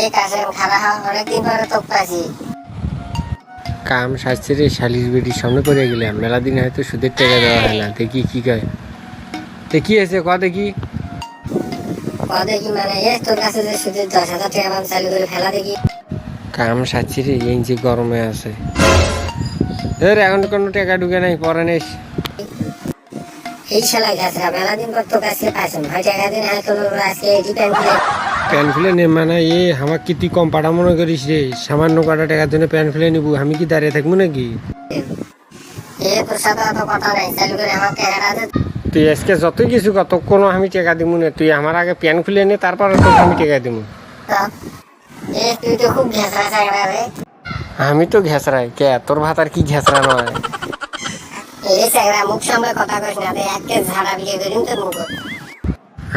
এই কাশেম এই শালির বেটির সামনে পড়ে গেলাম। মেলা দিন হয়তো সুদের টাকা দেওয়া হয় না। দেখি কি কয়। তে হয়েছে ক দেখি? করে কাম সাচ্ছির এই যে গরমে আছে। এর এখন কোনো টাকা ঢুকে নাই, পরে নেস। এই শালা ঘাসরা মেলা দিন পর তোর কাছে পাইছেন ভাই টাকা দিন হ্যাঁ আজকে প্যান্ট খুলে প্যান খুলে নে মানে এ আমার কি তুই কম পাঠা মনে করিস রে। সামান্য কটা টাকার জন্য প্যান খুলে নিবো, আমি কি দাঁড়িয়ে থাকব নাকি? তুই আজকে যত কিছু কত কোনো আমি টাকা দিব না। তুই আমার আগে প্যান খুলে নে, তারপর আমি টাকা দিব আমি তো ঘেসরাই কে? তোর ভাত আর কি ঘেসরা নয়? এই মুখ সামনে কথা না ঝাড়া বিয়ে তোর মুখ।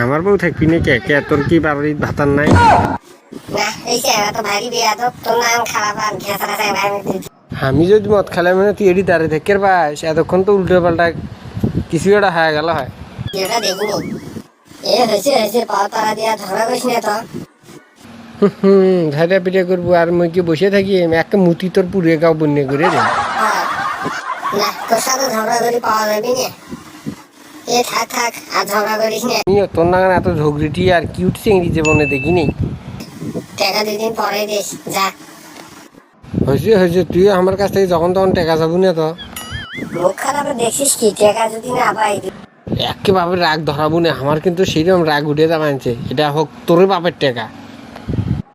আমার বউ থাকবি না কে তোর কি বাড়ির ভাতার নাই? আমি যদি মদ খেলে মানে তুই এটি দাঁড়িয়ে থাকতে পাস এতক্ষণ তো উল্টো পাল্টা কিছু একটা হয়ে গেল হয়। করব, আর মই কি বসে থাকি? একটা মুতি তোর পুরে গাও বন্যে করে। না, তোর সাথে ঝগড়া করি, পাওয়া যাবে এ থাক থাক আর ঝগড়া করিস না। আমি তোর নাগান এত ঝগড়িটি আর কিউট চিংড়ি জীবনে দেখিনি। টাকা দুদিন পরে দিস যা। হয়েছে হয়েছে তুই আমার কাছ থেকে যখন তখন টাকা যাব না তো। মুখ খারাপ দেখছিস কি? টাকা যদি না পাই একেবারে রাগ ধরাবো না আমার কিন্তু সেইরকম রাগ উঠে যাবে এটা হোক তোর বাপের টাকা।